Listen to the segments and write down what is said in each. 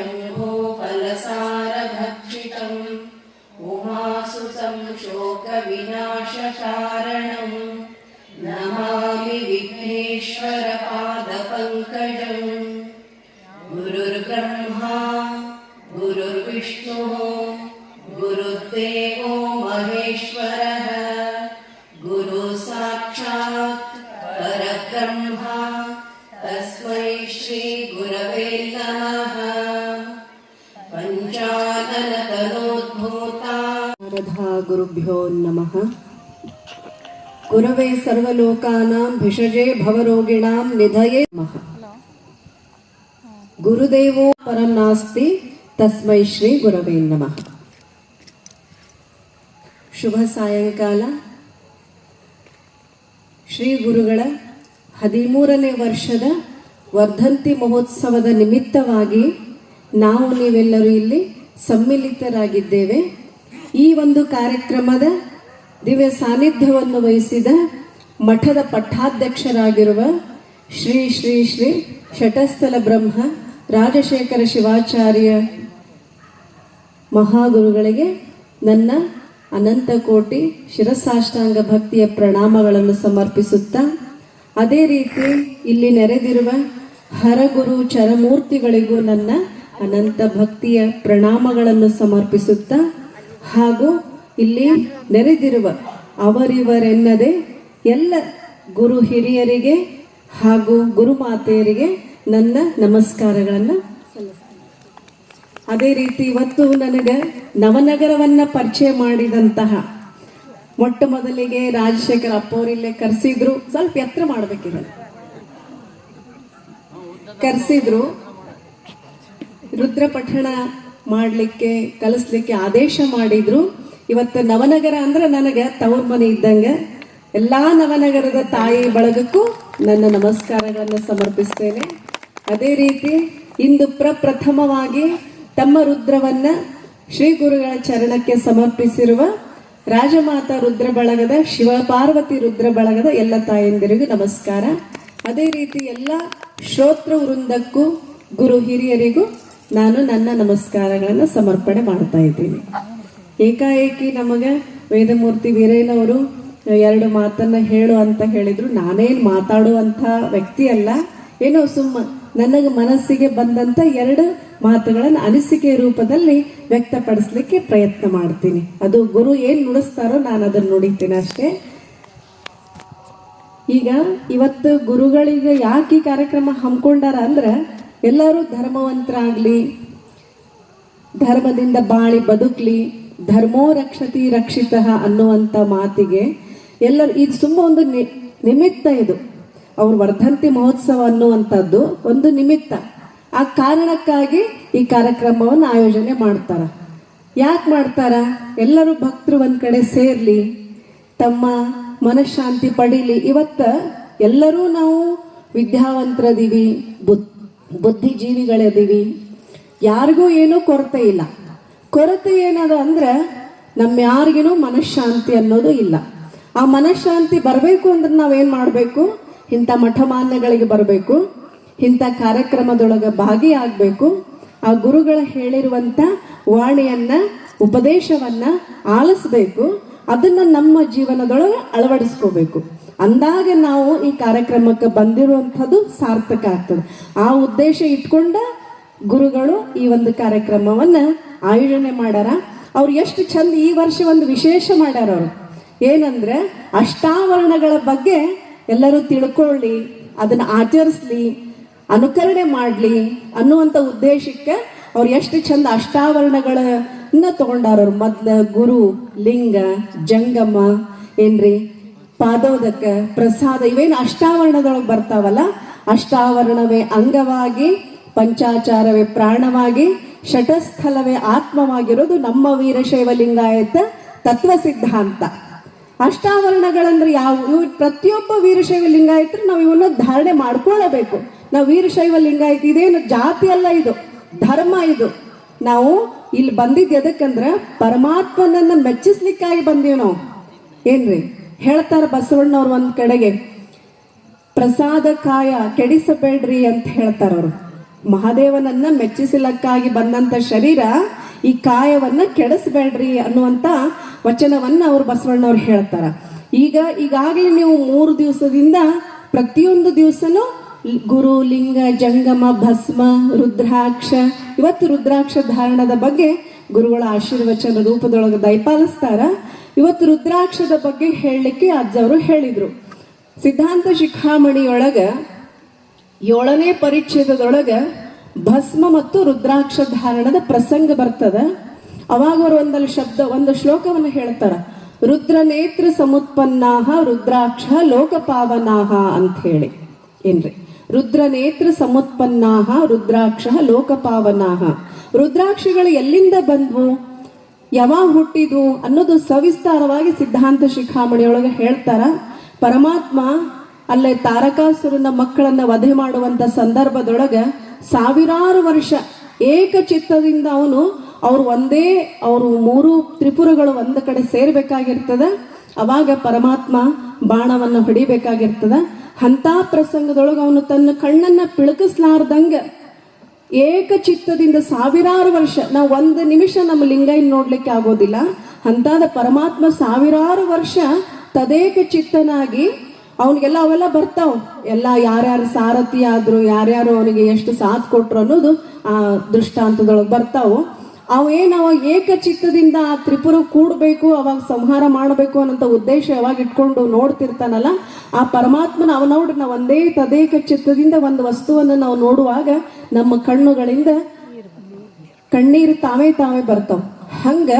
कपित्थजम्बोफलसारभक्षितम् उमासुतं शोकविनाशकारणम्। नमामि विघ्नेश्वरपादपङ्कजम्। गुरुर्ब्रह्मा गुरुर्विष्णुः गुरुर्देवो महेश्वरः। गुरु साक्षात् परब्रह्मा। शारदा गुरुभ्यो नमः गुरवे सर्वलोकानां भिषजे भवरोगिणां निधये नमः ಗುರುದೇವೋ ಪರಂ ನಾಸ್ತಿ ತಸ್ಮೈ ಶ್ರೀ ಗುರವೇ ನಮಃ ಶುಭ ಸಾಯಂಕಾಲ ಶ್ರೀ ಗುರುಗಳ ಹದಿಮೂರನೇ ವರ್ಷದ ವರ್ಧಂತಿ ಮಹೋತ್ಸವದ ನಿಮಿತ್ತವಾಗಿ ನಾವು ನೀವೆಲ್ಲರೂ ಇಲ್ಲಿ ಸಮ್ಮಿಲಿತರಾಗಿದ್ದೇವೆ ಈ ಒಂದು ಕಾರ್ಯಕ್ರಮದ ದಿವ್ಯ ಸಾನ್ನಿಧ್ಯವನ್ನು ವಹಿಸಿದ ಮಠದ ಪಟ್ಟಾಧ್ಯಕ್ಷರಾಗಿರುವ ಶ್ರೀ ಶ್ರೀ ಶ್ರೀ ಶಟಸ್ಥಲ ಬ್ರಹ್ಮ ರಾಜಶೇಖರ ಶಿವಾಚಾರ್ಯ ಮಹಾಗುರುಗಳಿಗೆ ನನ್ನ ಅನಂತ ಕೋಟಿ ಶಿರಸಾಷ್ಟಾಂಗ ಭಕ್ತಿಯ ಪ್ರಣಾಮಗಳನ್ನು ಸಮರ್ಪಿಸುತ್ತಾ, ಅದೇ ರೀತಿ ಇಲ್ಲಿ ನೆರೆದಿರುವ ಹರಗುರು ಚರಮೂರ್ತಿಗಳಿಗೂ ನನ್ನ ಅನಂತ ಭಕ್ತಿಯ ಪ್ರಣಾಮಗಳನ್ನು ಸಮರ್ಪಿಸುತ್ತಾ ಹಾಗೂ ಇಲ್ಲಿ ನೆರೆದಿರುವ ಅವರಿವರೆನ್ನದೆ ಎಲ್ಲ ಗುರು ಹಿರಿಯರಿಗೆ ಹಾಗೂ ಗುರುಮಾತೆಯರಿಗೆ ನನ್ನ ನಮಸ್ಕಾರಗಳನ್ನು ಅದೇ ರೀತಿ ಇವತ್ತು ನನಗೆ ನವನಗರವನ್ನು ಪರಿಚಯ ಮಾಡಿದಂತಹ ಮೊಟ್ಟ ಮೊದಲಿಗೆ ರಾಜಶೇಖರ್ ಅಪ್ಪವರಿಲ್ಲೇ ಕರೆಸಿದ್ರು. ಸ್ವಲ್ಪ ಎತ್ತರ ಮಾಡಬೇಕಿದೆ. ಕರೆಸಿದ್ರು. ರುದ್ರ ಪಠಣ ಮಾಡ್ಲಿಕ್ಕೆ, ಕಲಿಸ್ಲಿಕ್ಕೆ ಆದೇಶ ಮಾಡಿದ್ರು. ಇವತ್ತು ನವನಗರ ಅಂದ್ರೆ ನನಗೆ ತವ್ರ ಮನೆ ಇದ್ದಂಗೆ. ಎಲ್ಲಾ ನವನಗರದ ತಾಯಿ ಬಳಗಕ್ಕೂ ನನ್ನ ನಮಸ್ಕಾರಗಳನ್ನು ಸಮರ್ಪಿಸ್ತೇನೆ. ಅದೇ ರೀತಿ ಇಂದು ಪ್ರಪ್ರಥಮವಾಗಿ ತಮ್ಮ ರುದ್ರವನ್ನ ಶ್ರೀ ಗುರುಗಳ ಚರಣಕ್ಕೆ ಸಮರ್ಪಿಸಿರುವ ರಾಜಮಾತಾ ರುದ್ರ ಬಳಗದ ಶಿವಪಾರ್ವತಿ ರುದ್ರ ಬಳಗದ ಎಲ್ಲ ತಾಯಂದಿರಿಗೂ ನಮಸ್ಕಾರ. ಅದೇ ರೀತಿ ಎಲ್ಲ ಶ್ರೋತೃ ವೃಂದಕ್ಕೂ ಗುರು ಹಿರಿಯರಿಗೂ ನಾನು ನನ್ನ ನಮಸ್ಕಾರಗಳನ್ನು ಸಮರ್ಪಣೆ ಮಾಡ್ತಾ ಇದ್ದೀನಿ. ಏಕಾಏಕಿ ನಮಗೆ ವೇದಮೂರ್ತಿ ವೀರೇನವರು ಎರಡು ಮಾತನ್ನ ಹೇಳು ಅಂತ ಹೇಳಿದ್ರು. ನಾನೇನ್ ಮಾತಾಡುವಂತ ವ್ಯಕ್ತಿ ಅಲ್ಲ. ಏನೋ ಸುಮ್ಮ ನನಗೆ ಮನಸ್ಸಿಗೆ ಬಂದಂತ ಎರಡು ಮಾತುಗಳನ್ನು ಅನಿಸಿಕೆ ರೂಪದಲ್ಲಿ ವ್ಯಕ್ತಪಡಿಸ್ಲಿಕ್ಕೆ ಪ್ರಯತ್ನ ಮಾಡ್ತೀನಿ. ಅದು ಗುರು ಏನ್ ನುಡಿಸ್ತಾರೋ ನಾನು ಅದನ್ನ ನುಡಿತೀನಿ ಅಷ್ಟೇ. ಈಗ ಇವತ್ತು ಗುರುಗಳಿಗೆ ಯಾಕೆ ಈ ಕಾರ್ಯಕ್ರಮ ಹಮ್ಮಿಕೊಂಡಾರ ಅಂದ್ರ ಎಲ್ಲರೂ ಧರ್ಮವಂತರಾಗ್ಲಿ, ಧರ್ಮದಿಂದ ಬಾಳಿ ಬದುಕ್ಲಿ, ಧರ್ಮೋ ರಕ್ಷತಿ ರಕ್ಷಿತ ಅನ್ನುವಂಥ ಮಾತಿಗೆ ಎಲ್ಲರೂ, ಇದು ತುಂಬ ಒಂದು ನಿಮಿತ್ತ ಇದು. ಅವ್ರ ವರ್ಧಂತಿ ಮಹೋತ್ಸವ ಅನ್ನುವಂಥದ್ದು ಒಂದು ನಿಮಿತ್ತ. ಆ ಕಾರಣಕ್ಕಾಗಿ ಈ ಕಾರ್ಯಕ್ರಮವನ್ನು ಆಯೋಜನೆ ಮಾಡ್ತಾರ. ಯಾಕೆ ಮಾಡ್ತಾರ? ಎಲ್ಲರೂ ಭಕ್ತರು ಒಂದ್ ಕಡೆ ಸೇರ್ಲಿ, ತಮ್ಮ ಮನಃಶಾಂತಿ ಪಡೀಲಿ. ಇವತ್ತ ಎಲ್ಲರೂ ನಾವು ವಿದ್ಯಾವಂತರದೀವಿ ಬುದ್ ಬುದ್ಧಿಜೀವಿಗಳದೀವಿ. ಯಾರಿಗೂ ಏನೂ ಕೊರತೆ ಇಲ್ಲ. ಕೊರತೆ ಏನದ ಅಂದ್ರೆ ನಮ್ಮ ಯಾರಿಗೇನೂ ಮನಃಶಾಂತಿ ಅನ್ನೋದು ಇಲ್ಲ. ಆ ಮನಃಶಾಂತಿ ಬರಬೇಕು ಅಂದ್ರೆ ನಾವೇನು ಮಾಡಬೇಕು? ಇಂಥ ಮಠಮಾನ್ಯಗಳಿಗೆ ಬರಬೇಕು. ಇಂಥ ಕಾರ್ಯಕ್ರಮದೊಳಗೆ ಭಾಗಿಯಾಗಬೇಕು. ಆ ಗುರುಗಳ ಹೇಳಿರುವಂಥ ವಾಣಿಯನ್ನು, ಉಪದೇಶವನ್ನ ಆಲಿಸ್ಬೇಕು. ಅದನ್ನ ನಮ್ಮ ಜೀವನದೊಳಗೆ ಅಳವಡಿಸ್ಕೋಬೇಕು. ಅಂದಾಗ ನಾವು ಈ ಕಾರ್ಯಕ್ರಮಕ್ಕೆ ಬಂದಿರುವಂಥದ್ದು ಸಾರ್ಥಕ ಆಗ್ತದೆ. ಆ ಉದ್ದೇಶ ಇಟ್ಕೊಂಡ ಗುರುಗಳು ಈ ಒಂದು ಕಾರ್ಯಕ್ರಮವನ್ನ ಆಯೋಜನೆ ಮಾಡ್ಯಾರ ಅವ್ರು ಎಷ್ಟು ಚಂದ ಈ ವರ್ಷ ಒಂದು ವಿಶೇಷ ಮಾಡ್ಯಾರ ಅವರು. ಏನಂದ್ರೆ ಅಷ್ಟಾವರಣಗಳ ಬಗ್ಗೆ ಎಲ್ಲರೂ ತಿಳ್ಕೊಳ್ಳಿ, ಅದನ್ನ ಆಚರಿಸ್ಲಿ, ಅನುಕರಣೆ ಮಾಡ್ಲಿ ಅನ್ನುವಂಥ ಉದ್ದೇಶಕ್ಕೆ ಅವ್ರು ಎಷ್ಟು ಚಂದ ಅಷ್ಟಾವರಣಗಳನ್ನ ತಗೊಂಡಾರ ಮೊದ್ಲ ಗುರು, ಲಿಂಗ, ಜಂಗಮ, ಏನ್ರಿ? ಪಾದೋದಕ ಪ್ರಸಾದ, ಇವೇನು ಅಷ್ಟಾವರಣದೊಳಗೆ ಬರ್ತಾವಲ್ಲ, ಅಷ್ಟಾವರಣವೇ ಅಂಗವಾಗಿ, ಪಂಚಾಚಾರವೇ ಪ್ರಾಣವಾಗಿ, ಷಟಸ್ಥಲವೇ ಆತ್ಮವಾಗಿರೋದು ನಮ್ಮ ವೀರಶೈವ ಲಿಂಗಾಯತ ತತ್ವ ಸಿದ್ಧಾಂತ. ಅಷ್ಟಾವರಣಗಳಂದ್ರೆ ಯಾವ ಪ್ರತಿಯೊಬ್ಬ ವೀರಶೈವ ಲಿಂಗಾಯತರು ನಾವು ಇವನ್ನ ಧಾರಣೆ ಮಾಡ್ಕೊಳ್ಳಬೇಕು ನಾವು ವೀರಶೈವ ಲಿಂಗಾಯತ ಇದೇನು ಜಾತಿ ಅಲ್ಲ ಇದು, ಧರ್ಮ ಇದು. ನಾವು ಇಲ್ಲಿ ಬಂದಿದ್ದು ಎದಕ್ಕಂದ್ರ ಪರಮಾತ್ಮನನ್ನ ಮೆಚ್ಚಿಸ್ಲಿಕ್ಕಾಗಿ ಬಂದೀವಿ ನಾವು. ಏನ್ರಿ? ಹೇಳ್ತಾರ ಬಸವಣ್ಣವ್ರು ಒಂದು ಕಡೆಗೆ, ಪ್ರಸಾದ ಕಾಯ ಕೆಡಿಸಬೇಡ್ರಿ ಅಂತ ಹೇಳ್ತಾರ ಅವರು. ಮಹಾದೇವನನ್ನ ಮೆಚ್ಚಿಸಲಕ್ಕಾಗಿ ಬಂದಂತ ಶರೀರ ಈ ಕಾಯವನ್ನ ಕೆಡಿಸಬೇಡ್ರಿ ಅನ್ನುವಂತ ವಚನವನ್ನ ಅವ್ರು ಬಸವಣ್ಣವ್ರು ಹೇಳ್ತಾರ. ಈಗ, ಈಗಾಗಲೇ ನೀವು ಮೂರು ದಿವಸದಿಂದ ಪ್ರತಿಯೊಂದು ದಿವಸನು ಗುರು, ಲಿಂಗ, ಜಂಗಮ, ಭಸ್ಮ, ರುದ್ರಾಕ್ಷ, ಇವತ್ತು ರುದ್ರಾಕ್ಷ ಧಾರಣದ ಬಗ್ಗೆ ಗುರುಗಳ ಆಶೀರ್ವಚನ ರೂಪದೊಳಗೆ ದಯಪಾಲಿಸ್ತಾರ. ಇವತ್ತು ರುದ್ರಾಕ್ಷದ ಬಗ್ಗೆ ಹೇಳಲಿಕ್ಕೆ ಅಜ್ಜವರು ಹೇಳಿದ್ರು. ಸಿದ್ಧಾಂತ ಶಿಖಾಮಣಿಯೊಳಗ ಏಳನೇ ಪರಿಚ್ಛೇದದೊಳಗ ಭಸ್ಮ ಮತ್ತು ರುದ್ರಾಕ್ಷ ಧಾರಣದ ಪ್ರಸಂಗ ಬರ್ತದ. ಅವಾಗ ಅವರು ಒಂದಲ್ಲಿ ಶಬ್ದ, ಒಂದು ಶ್ಲೋಕವನ್ನು ಹೇಳ್ತಾರ. ರುದ್ರ ನೇತ್ರ ಸಮುತ್ಪನ್ನಾಹ, ರುದ್ರಾಕ್ಷ ಲೋಕಪಾವನಾಹ ಅಂತ ಹೇಳಿ ಏನ್ರಿ? ರುದ್ರ ನೇತ್ರ ಸಮುತ್ಪನ್ನಾಹ, ರುದ್ರಾಕ್ಷ ಲೋಕಪಾವನಾಹ. ರುದ್ರಾಕ್ಷಗಳು ಎಲ್ಲಿಂದ ಬಂದ್ವು? ಯಾವಾಗ ಹುಟ್ಟಿದ್ವು ಅನ್ನೋದು ಸವಿಸ್ತಾರವಾಗಿ ಸಿದ್ಧಾಂತ ಶಿಖಾಮಣಿಯೊಳಗೆ ಹೇಳ್ತಾರ. ಪರಮಾತ್ಮ ಅಲ್ಲೇ ತಾರಕಾಸುರನ ಮಕ್ಕಳನ್ನ ವಧೆ ಮಾಡುವಂತ ಸಂದರ್ಭದೊಳಗ ಸಾವಿರಾರು ವರ್ಷ ಏಕಚಿತ್ತದಿಂದ ಅವನು ಅವ್ರು ಒಂದೇ, ಅವರು ಮೂರು ತ್ರಿಪುರಗಳು ಒಂದ ಕಡೆ ಸೇರ್ಬೇಕಾಗಿರ್ತದ. ಅವಾಗ ಪರಮಾತ್ಮ ಬಾಣವನ್ನು ಹೊಡಿಬೇಕಾಗಿರ್ತದ. ಅಂತ ಪ್ರಸಂಗದೊಳಗೆ ಅವನು ತನ್ನ ಕಣ್ಣನ್ನ ಪಿಳಕಿಸ್ಲಾರ್ದಂಗ ಏಕಚಿತ್ತದಿಂದ ಸಾವಿರಾರು ವರ್ಷ, ನಾವು ಒಂದು ನಿಮಿಷ ನಮ್ಮ ಲಿಂಗೈನ್ ನೋಡ್ಲಿಕ್ಕೆ ಆಗೋದಿಲ್ಲ. ಅಂತಾದ ಪರಮಾತ್ಮ ಸಾವಿರಾರು ವರ್ಷ ತದೇಕ ಚಿತ್ತನಾಗಿ ಅವನಿಗೆಲ್ಲ ಅವೆಲ್ಲ ಬರ್ತಾವ. ಎಲ್ಲ ಯಾರ್ಯಾರು ಸಾರಥಿ ಆದ್ರು, ಯಾರ್ಯಾರು ಅವನಿಗೆ ಎಷ್ಟು ಸಾಥ್ ಕೊಟ್ರು ಅನ್ನೋದು ಆ ದೃಷ್ಟಾಂತದೊಳಗೆ ಬರ್ತಾವು. ಅವೇನು ಅವ ಏಕಚಿತ್ತದಿಂದ ಆ ತ್ರಿಪುರ ಕೂಡಬೇಕು, ಅವಾಗ ಸಂಹಾರ ಮಾಡಬೇಕು ಅನ್ನೋಂಥ ಉದ್ದೇಶ ಯಾವಾಗ ಇಟ್ಕೊಂಡು ನೋಡ್ತಿರ್ತಾನಲ್ಲ, ಆ ಪರಮಾತ್ಮನ ಅವ ನೋಡ್ರಿ ನಾವು ಒಂದೇ ತದೇಕ ಚಿತ್ತದಿಂದ ಒಂದು ವಸ್ತುವನ್ನು ನಾವು ನೋಡುವಾಗ ನಮ್ಮ ಕಣ್ಣುಗಳಿಂದ ಕಣ್ಣೀರು ತಾವೇ ತಾವೇ ಬರ್ತಾವ. ಹಂಗ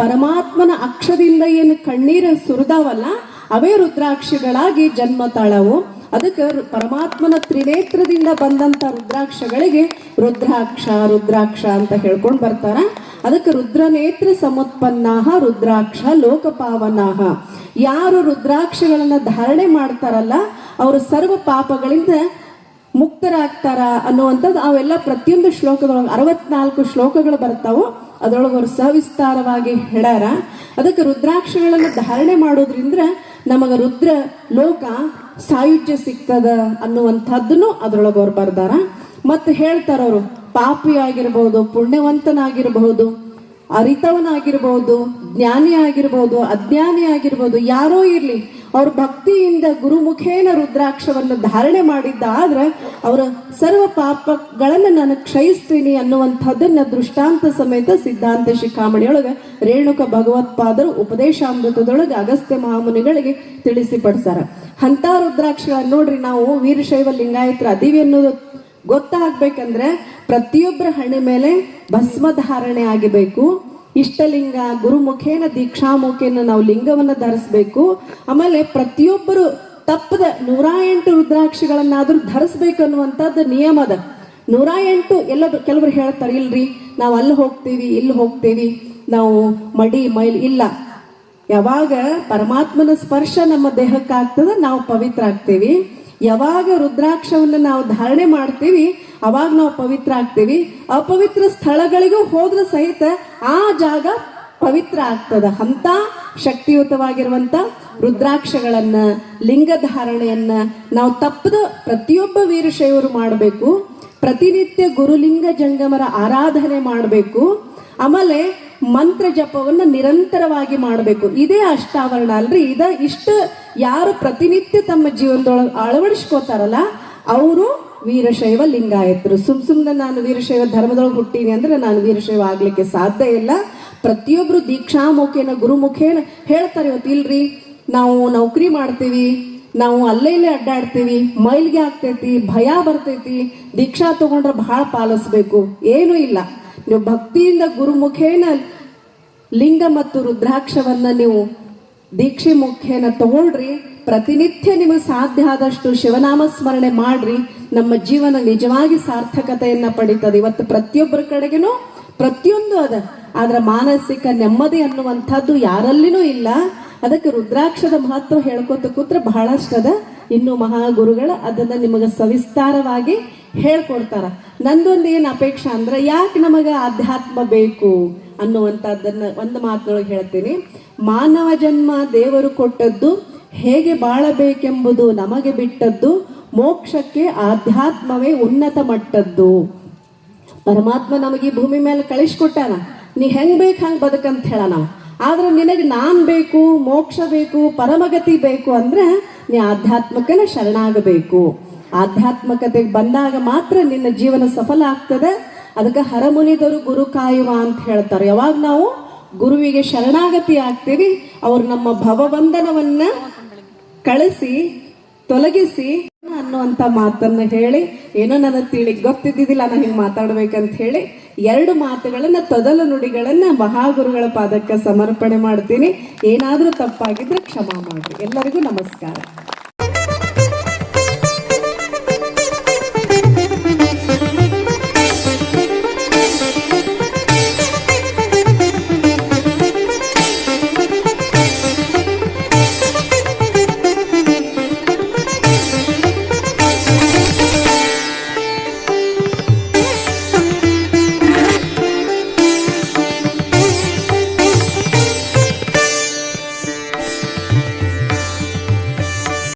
ಪರಮಾತ್ಮನ ಅಕ್ಷದಿಂದ ಏನು ಕಣ್ಣೀರು ಸುರಿದಾವಲ್ಲ, ಅವೇ ರುದ್ರಾಕ್ಷಿಗಳಾಗಿ ಜನ್ಮ ತಾಳವು. ಅದಕ್ಕೆ ಪರಮಾತ್ಮನ ತ್ರಿನೇತ್ರದಿಂದ ಬಂದಂತ ರುದ್ರಾಕ್ಷಗಳಿಗೆ ರುದ್ರಾಕ್ಷ ರುದ್ರಾಕ್ಷ ಅಂತ ಹೇಳ್ಕೊಂಡು ಬರ್ತಾರ. ಅದಕ್ಕೆ ರುದ್ರನೇತ್ರ ಸಮತ್ಪನ್ನಾಹ, ರುದ್ರಾಕ್ಷ ಲೋಕಪಾವನಾಹ. ಯಾರು ರುದ್ರಾಕ್ಷಗಳನ್ನ ಧಾರಣೆ ಮಾಡ್ತಾರಲ್ಲ, ಅವರು ಸರ್ವ ಪಾಪಗಳಿಂದ ಮುಕ್ತರಾಗ್ತಾರ ಅನ್ನುವಂಥದ್ದು ಅವೆಲ್ಲ ಪ್ರತಿಯೊಂದು ಶ್ಲೋಕದೊಳಗೆ ಅರವತ್ನಾಲ್ಕು ಶ್ಲೋಕಗಳು ಬರ್ತಾವೋ. ಅದರೊಳಗೆ ಅವರು ಸವಿಸ್ತಾರವಾಗಿ ಹೇಳಾರ. ಅದಕ್ಕೆ ರುದ್ರಾಕ್ಷಗಳನ್ನು ಧಾರಣೆ ಮಾಡೋದ್ರಿಂದ ನಮಗೆ ರುದ್ರ ಲೋಕ ಸಾಯುಜ್ಯ ಸಿಗ್ತದ ಅನ್ನುವಂಥದ್ದನ್ನು ಅದ್ರೊಳಗೆ ಅವ್ರು ಬರ್ದಾರ. ಮತ್ತು ಹೇಳ್ತಾರವರು ಪಾಪಿ ಆಗಿರ್ಬೋದು ಪುಣ್ಯವಂತನಾಗಿರ್ಬಹುದು ಅರಿತವನಾಗಿರ್ಬೋದು, ಜ್ಞಾನಿ ಆಗಿರ್ಬೋದು, ಅಜ್ಞಾನಿ ಆಗಿರ್ಬೋದು, ಯಾರೋ ಇರ್ಲಿ ಅವ್ರ ಭಕ್ತಿಯಿಂದ ಗುರುಮುಖೇನ ರುದ್ರಾಕ್ಷವನ್ನು ಧಾರಣೆ ಮಾಡಿದ್ದ. ಆದ್ರೆ ಅವರ ಸರ್ವ ಪಾಪಗಳನ್ನು ನಾನು ಕ್ಷಯಿಸ್ತೀನಿ ಅನ್ನುವಂಥದ್ದನ್ನ ದೃಷ್ಟಾಂತ ಸಮೇತ ಸಿದ್ಧಾಂತ ಶಿಖಾಮಣಿಯೊಳಗೆ ರೇಣುಕ ಭಗವತ್ಪಾದರು ಉಪದೇಶಾಮೃತದೊಳಗೆ ಅಗಸ್ತ್ಯ ಮಹಾಮುನಿಗಳಿಗೆ ತಿಳಿಸಿಪಡಿಸ್ತಾರ ಅಂತ ರುದ್ರಾಕ್ಷಗಳನ್ನ ನೋಡ್ರಿ ನಾವು ವೀರಶೈವ ಲಿಂಗಾಯತರ ಅದೀವಿ ಅನ್ನೋದು ಗೊತ್ತಾಗ್ಬೇಕಂದ್ರೆ ಪ್ರತಿಯೊಬ್ಬರ ಹಣೆ ಮೇಲೆ ಭಸ್ಮ ಧಾರಣೆ ಆಗಬೇಕು. ಇಷ್ಟಲಿಂಗ ಗುರುಮುಖೇನ ದೀಕ್ಷಾಮುಖೇನ ನಾವು ಲಿಂಗವನ್ನ ಧರಿಸ್ಬೇಕು. ಆಮೇಲೆ ಪ್ರತಿಯೊಬ್ಬರು ತಪ್ಪದ ನೂರ ಎಂಟು ರುದ್ರಾಕ್ಷಿಗಳನ್ನಾದರೂ ಧರಿಸ್ಬೇಕು ಅನ್ನುವಂಥದ್ದು ನಿಯಮದ ನೂರ ಎಂಟು ಎಲ್ಲ ಕೆಲವರು ಹೇಳ್ತಾರೆ, ಇಲ್ರಿ, ನಾವು ಅಲ್ಲಿ ಹೋಗ್ತೀವಿ, ಇಲ್ಲಿ ಹೋಗ್ತೀವಿ, ನಾವು ಮಡಿ ಮೈಲ್ ಇಲ್ಲ. ಯಾವಾಗ ಪರಮಾತ್ಮನ ಸ್ಪರ್ಶ ನಮ್ಮ ದೇಹಕ್ಕೆ ಆಗ್ತದ ನಾವು ಪವಿತ್ರ ಆಗ್ತೀವಿ. ಯಾವಾಗ ರುದ್ರಾಕ್ಷವನ್ನು ನಾವು ಧಾರಣೆ ಮಾಡ್ತೀವಿ ಅವಾಗ ನಾವು ಪವಿತ್ರ ಆಗ್ತೀವಿ. ಅಪವಿತ್ರ ಸ್ಥಳಗಳಿಗೂ ಹೋದ್ರ ಸಹಿತ ಆ ಜಾಗ ಪವಿತ್ರ ಆಗ್ತದ. ಅಂತ ಶಕ್ತಿಯುತವಾಗಿರುವಂತ ರುದ್ರಾಕ್ಷಗಳನ್ನ ಲಿಂಗ ಧಾರಣೆಯನ್ನ ನಾವು ತಪ್ಪದ ಪ್ರತಿಯೊಬ್ಬ ವೀರಶೈವರು ಮಾಡಬೇಕು. ಪ್ರತಿನಿತ್ಯ ಗುರುಲಿಂಗ ಜಂಗಮರ ಆರಾಧನೆ ಮಾಡಬೇಕು. ಆಮೇಲೆ ಮಂತ್ರ ಜಪವನ್ನ ನಿರಂತರವಾಗಿ ಮಾಡಬೇಕು. ಇದೇ ಅಷ್ಟಾವರಣ ಅಲ್ರಿ. ಇದ ಇಷ್ಟ ಯಾರು ಪ್ರತಿನಿತ್ಯ ತಮ್ಮ ಜೀವನದೊಳಗೆ ಅಳವಡಿಸ್ಕೋತಾರಲ್ಲ, ಅವರು ವೀರಶೈವ ಲಿಂಗಾಯತರು. ಸುಮ್ ಸುಮ್ನೆ ನಾನು ವೀರಶೈವ ಧರ್ಮದೊಳಗೆ ಹುಟ್ಟೀನಿ ಅಂದ್ರೆ ನಾನು ವೀರಶೈವ ಆಗ್ಲಿಕ್ಕೆ ಸಾಧ್ಯ ಇಲ್ಲ. ಪ್ರತಿಯೊಬ್ರು ದೀಕ್ಷಾ ಮುಖೇನ ಗುರುಮುಖೇನ ಹೇಳ್ತಾರೆ ಇವತ್ತು, ಇಲ್ರಿ, ನಾವು ನೌಕರಿ ಮಾಡ್ತೀವಿ, ನಾವು ಅಲ್ಲೇ ಇಲ್ಲೇ ಅಡ್ಡಾಡ್ತೀವಿ, ಮೈಲ್ಗೆ ಆಗ್ತೈತಿ, ಭಯ ಬರ್ತೈತಿ, ದೀಕ್ಷಾ ತಗೊಂಡ್ರೆ ಬಹಳ ಪಾಲಿಸ್ಬೇಕು. ಏನೂ ಇಲ್ಲ. ನೀವು ಭಕ್ತಿಯಿಂದ ಗುರುಮುಖೇನ ಲಿಂಗ ಮತ್ತು ರುದ್ರಾಕ್ಷವನ್ನ ನೀವು ದೀಕ್ಷೆ ಮುಖೇನ ತಗೊಳ್ರಿ. ಪ್ರತಿನಿತ್ಯ ನಿಮಗೆ ಸಾಧ್ಯ ಆದಷ್ಟು ಶಿವನಾಮ ಸ್ಮರಣೆ ಮಾಡ್ರಿ. ನಮ್ಮ ಜೀವನ ನಿಜವಾಗಿ ಸಾರ್ಥಕತೆಯನ್ನ ಪಡಿತದೆ. ಇವತ್ತು ಪ್ರತಿಯೊಬ್ಬರ ಕಡೆಗೇನು ಪ್ರತಿಯೊಂದು ಅದ. ಆದ್ರೆ ಮಾನಸಿಕ ನೆಮ್ಮದಿ ಅನ್ನುವಂಥದ್ದು ಯಾರಲ್ಲಿನೂ ಇಲ್ಲ. ಅದಕ್ಕೆ ರುದ್ರಾಕ್ಷದ ಮಹತ್ವ ಹೇಳ್ಕೊತ ಕೂತ್ರೆ ಬಹಳಷ್ಟು ಅದ. ಇನ್ನು ಮಹಾಗುರುಗಳ ಅದನ್ನ ನಿಮಗೆ ಸವಿಸ್ತಾರವಾಗಿ ಹೇಳ್ಕೊಡ್ತಾರ. ನಂದೊಂದು ಏನು ಅಪೇಕ್ಷೆ ಅಂದ್ರೆ, ಯಾಕೆ ನಮಗೆ ಆಧ್ಯಾತ್ಮ ಬೇಕು ಅನ್ನುವಂಥದ್ದನ್ನ ಒಂದು ಮಾತಿನೊಳಗೆ ಹೇಳ್ತೀನಿ. ಮಾನವ ಜನ್ಮ ದೇವರು ಕೊಟ್ಟದ್ದು ಹೇಗೆ ಬಾಳಬೇಕೆಂಬುದು ನಮಗೆ ಬಿಟ್ಟದ್ದು ಮೋಕ್ಷಕ್ಕೆ ಆಧ್ಯಾತ್ಮವೇ ಉನ್ನತ ಮಟ್ಟದ್ದು. ಪರಮಾತ್ಮ ನಮಗೆ ಈ ಭೂಮಿ ಮೇಲೆ ಕಳಿಸ್ಕೊಟ್ಟಾನ. ನೀ ಹೆಂಗ್ ಬೇಕು ಹಂಗ್ ಬದುಕಂತ ಹೇಳ ನಾವು. ಆದ್ರೆ ನಿನಗೆ ನಾನ್ ಬೇಕು, ಮೋಕ್ಷ ಬೇಕು, ಪರಮಗತಿ ಬೇಕು ಅಂದ್ರೆ ನೀ ಆಧ್ಯಾತ್ಮಕನ ಶರಣಾಗಬೇಕು. ಆಧ್ಯಾತ್ಮಕತೆಗೆ ಬಂದಾಗ ಮಾತ್ರ ನಿನ್ನ ಜೀವನ ಸಫಲ ಆಗ್ತದೆ. ಅದಕ್ಕೆ ಹರಮುನಿದರು ಗುರು ಕಾಯುವ ಅಂತ ಹೇಳ್ತಾರೆ. ಯಾವಾಗ ನಾವು ಗುರುವಿಗೆ ಶರಣಾಗತಿ ಆಗ್ತೀವಿ, ಅವ್ರು ನಮ್ಮ ಭವಬಂಧನವನ್ನ ಕಳಿಸಿ, ತೊಲಗಿಸಿ ಅನ್ನುವಂತ ಮಾತನ್ನ ಹೇಳಿ, ಏನೋ ನನ್ನ ತಿಳಿ ಗೊತ್ತಿದ್ದಿದ್ದಿಲ್ಲ, ನಾನು ಹಿಂಗೆ ಮಾತಾಡ್ಬೇಕಂತ ಹೇಳಿ ಎರಡು ಮಾತುಗಳನ್ನ, ತೊದಲು ನುಡಿಗಳನ್ನ ಮಹಾಗುರುಗಳ ಪಾದಕ್ಕೆ ಸಮರ್ಪಣೆ ಮಾಡ್ತೀನಿ. ಏನಾದ್ರೂ ತಪ್ಪಾಗಿದ್ರೆ ಕ್ಷಮಾ ಮಾಡಿ ಎಲ್ಲರಿಗೂ ನಮಸ್ಕಾರ.